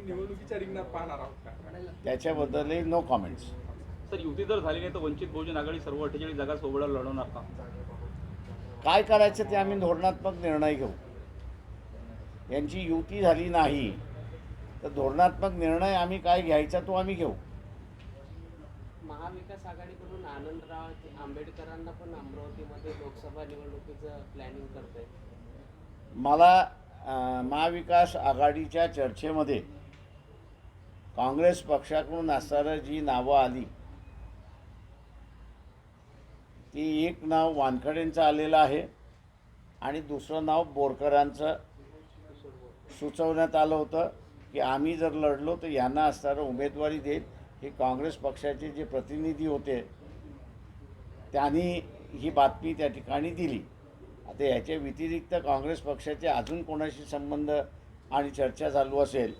निवडणुकीच्या रिंगणात पाहणार आहोत का? त्याच्याबद्दलही नो कॉमेंट्स सर युती जर झाली नाही तर वंचित बहुजन आघाडी सर्व अठ्ठेचाळीस जागा सोबत लढवणार का? काय करायचं ते आम्ही धोरणात्मक निर्णय घेऊ. यांची युती झाली नाही तर धोरणात्मक निर्णय आम्ही काय घ्यायचा तो आम्ही घेऊ. महाविकास आघाडीकडून आनंदराव आंबेडकरांना पण अमरावतीमध्ये लोकसभा निवडणुकीचं प्लॅनिंग करताय. मला महाविकास आघाडीच्या चर्चेमध्ये काँग्रेस पक्षाकडून असणारं जी नावं आली ती एक नाव वानखडेंचं आलेलं आहे आणि दुसरं नाव बोरकरांचं सुचवण्यात आलं होतं की आम्ही जर लढलो तर यांना असणारं उमेदवारी देईल. हे काँग्रेस पक्षाचे जे प्रतिनिधी होते त्यांनी ही बातमी त्या ठिकाणी दिली. आता याच्या व्यतिरिक्त काँग्रेस पक्षाचे अजून कोणाशी संबंध आणि चर्चा चालू असेल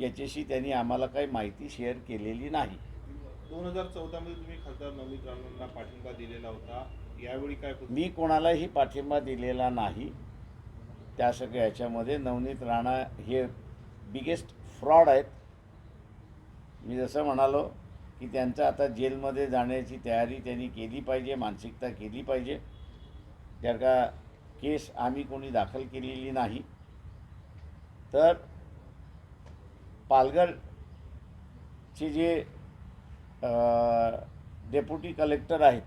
याच्याशी त्यांनी आम्हाला काही माहिती शेअर केलेली नाही. दोन हजार चौदामध्ये तुम्ही खासदार नवनीत राणांना पाठिंबा दिलेला होता. यावेळी काय मी कोणालाही पाठिंबा दिलेला नाही. त्या सगळ्या याच्यामध्ये नवनीत राणा हे बिगेस्ट फ्रॉड आहेत. मी जसं म्हणालो की त्यांचं आता जेलमध्ये जाण्याची तयारी त्यांनी केली पाहिजे मानसिकता केली पाहिजे. त्या का केस आम्ही कोणी दाखल केलेली नाही तर पालघरचे जे डेप्युटी कलेक्टर आहेत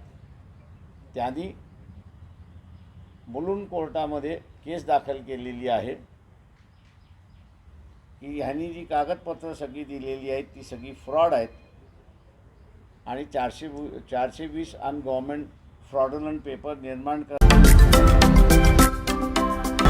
त्यांनी मुलुंड कोर्टामध्ये केस दाखल केलेली आहे. की ह्यांनी जी कागदपत्रं सगळी दिलेली आहेत ती सगळी फ्रॉड आहेत. आणि चारशे चारशे वीस अन गव्हर्मेंट पेपर निर्माण कर